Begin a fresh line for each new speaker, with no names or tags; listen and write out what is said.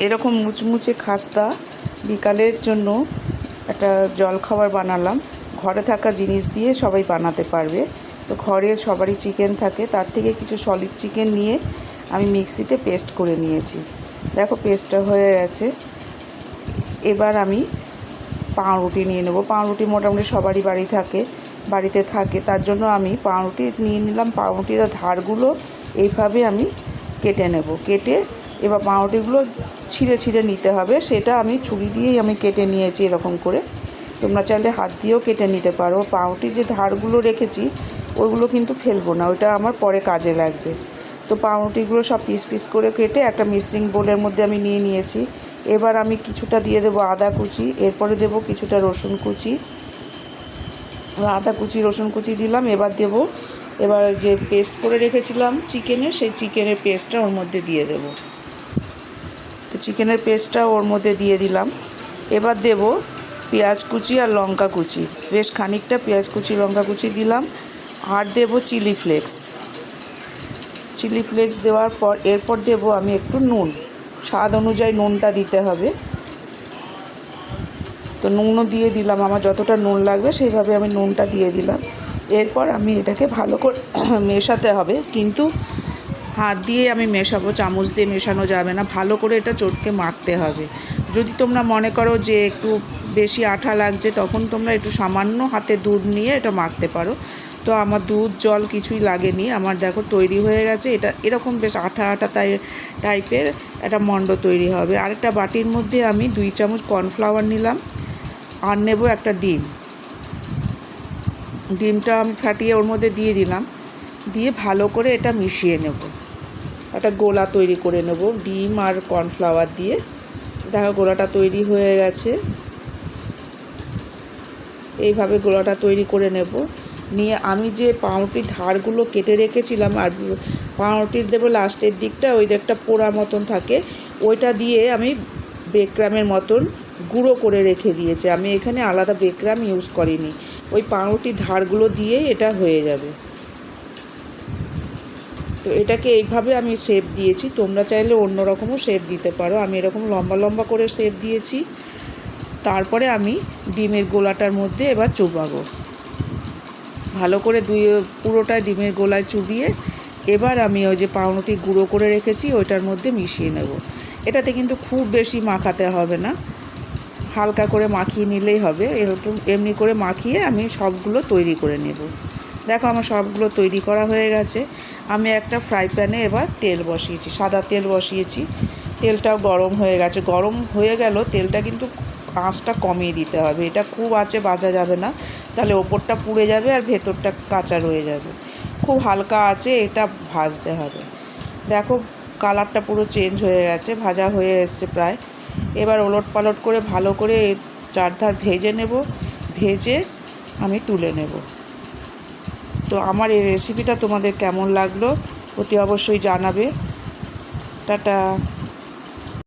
এরকম মুচমুচে খাস্তা বিকালের জন্য একটা জলখাবার বানালাম। ঘরে থাকা জিনিস দিয়ে সবাই বানাতে পারবে। তো ঘরে সবারই চিকেন থাকে, তার থেকে কিছু সলিড চিকেন নিয়ে আমি মিক্সিতে পেস্ট করে নিয়েছি। দেখো পেস্টটা হয়ে গেছে। এবার আমি পাউরুটি নিয়ে নেব। পাউরুটি মোটামুটি সবারই বাড়ি থাকে, বাড়িতে থাকে। তার জন্য আমি পাউরুটি নিয়ে নিলাম। পাউরুটির ধারগুলো এইভাবে আমি কেটে নেব। কেটে এবার পাউরুটিগুলো ছিঁড়ে ছিঁড়ে নিতে হবে। সেটা আমি ছুরি দিয়েই আমি কেটে নিয়েছি এরকম করে। তোমরা চাইলে হাত দিয়েও কেটে নিতে পারো। পাউরুটির যে ধারগুলো রেখেছি, ওইগুলো কিন্তু ফেলব না। ওইটা আমার পরে কাজে লাগবে। তো পাউরুটিগুলো সব পিস পিস করে কেটে একটা মিক্সিং বোলের মধ্যে আমি নিয়ে নিয়েছি। এবার আমি কিছুটা দিয়ে দেবো আদা কুচি। এরপরে দেবো কিছুটা রসুন কুচি। আদা কুচি, রসুন কুচি দিলাম। এবার দেব, এবার যে পেস্ট করে রেখেছিলাম চিকেনের, সেই চিকেনের পেস্টটা ওর মধ্যে দিয়ে দেব। চিকেনের পেস্টটা ওর মধ্যে দিয়ে দিলাম। এবার দেব পেঁয়াজ কুচি আর লঙ্কা কুচি। বেশ খানিকটা পেঁয়াজ কুচি, লঙ্কা কুচি দিলাম। আর দেব চিলি ফ্লেক্স। চিলি ফ্লেক্স দেওয়ার পর এরপর দেব আমি একটু নুন। স্বাদ অনুযায়ী নুনটা দিতে হবে। তো নুনও দিয়ে দিলাম, আমার যতটা নুন লাগবে সেইভাবে আমি নুনটা দিয়ে দিলাম। এরপর আমি এটাকে ভালো করে মেশাতে হবে। কিন্তু হাত দিয়ে আমি মেশাবো, চামচ দিয়ে মেশানো যাবে না। ভালো করে এটা চটকে মাখতে হবে। যদি তোমরা মনে করো যে একটু বেশি আঠা লাগছে, তখন তোমরা একটু সামান্য হাতে দুধ নিয়ে এটা মাখতে পারো। তো আমার দুধ, জল কিছুই লাগেনি। আমার দেখো তৈরি হয়ে গেছে। এটা এরকম বেশ আঠা আঠা তাই, টাইপের একটা মণ্ড তৈরি হবে। আরেকটা বাটির মধ্যে আমি দুই চামচ কর্নফ্লাওয়ার নিলাম আর নেব একটা ডিম। ডিমটা আমি ফাটিয়ে ওর মধ্যে দিয়ে দিলাম। দিয়ে ভালো করে এটা মিশিয়ে নেব। একটা গোলা তৈরি করে নেব, ডিম আর কর্নফ্লাওয়ার দিয়ে। দেখো গোলাটা তৈরি হয়ে গেছে। এইভাবে গোলাটা তৈরি করে নেব। নিয়ে আমি যে পাউরুটির ধারগুলো কেটে রেখেছিলাম, আর পাউরুটির দেবো লাস্টের দিকটা ওই একটা পোড়া মতন থাকে, ওইটা দিয়ে আমি বেকরামের মতন গুঁড়ো করে রেখে দিয়েছে। আমি এখানে আলাদা বেকরাম ইউজ করিনি। ওই পাউরুটির ধারগুলো দিয়েই এটা হয়ে যাবে। তো এটাকে এইভাবে আমি শেপ দিয়েছি। তোমরা চাইলে অন্য রকমও শেপ দিতে পারো। আমি এরকম লম্বা লম্বা করে শেপ দিয়েছি। তারপরে আমি ডিমের গোলাটার মধ্যে এবার চুবাবো। ভালো করে দুই, পুরোটা ডিমের গোলায় চুবিয়ে এবার আমি ওই যে পাউরুটি গুঁড়ো করে রেখেছি, ওইটার মধ্যে মিশিয়ে নেব। এটাতে কিন্তু খুব বেশি মাখাতে হবে না। হালকা করে মাখিয়ে নিলেই হবে। এরকম এমনি করে মাখিয়ে আমি সবগুলো তৈরি করে নেব। দেখো আমার সবগুলো তৈরি করা হয়ে গেছে। আমি একটা ফ্রাই প্যানে এবার তেল বসিয়েছি, সাদা তেল বসিয়েছি। তেলটাও গরম হয়ে গেছে। গরম হয়ে গেল, তেলটা কিন্তু আঁচটা কমিয়ে দিতে হবে। এটা খুব আঁচে বাজা যাবে না, তাহলে ওপরটা পুড়ে যাবে আর ভেতরটা কাঁচা রয়ে যাবে। খুব হালকা আছে এটা ভাজতে হবে। দেখো, কালারটা পুরো চেঞ্জ হয়ে গেছে, ভাজা হয়ে এসছে প্রায়। এবার ওলট পালট করে ভালো করে চারধার ভেজে নেব। ভেজে আমি তুলে নেব। তো আমার এই রেসিপিটা তোমাদের কেমন লাগল অতি অবশ্যই জানাবে। টাটা।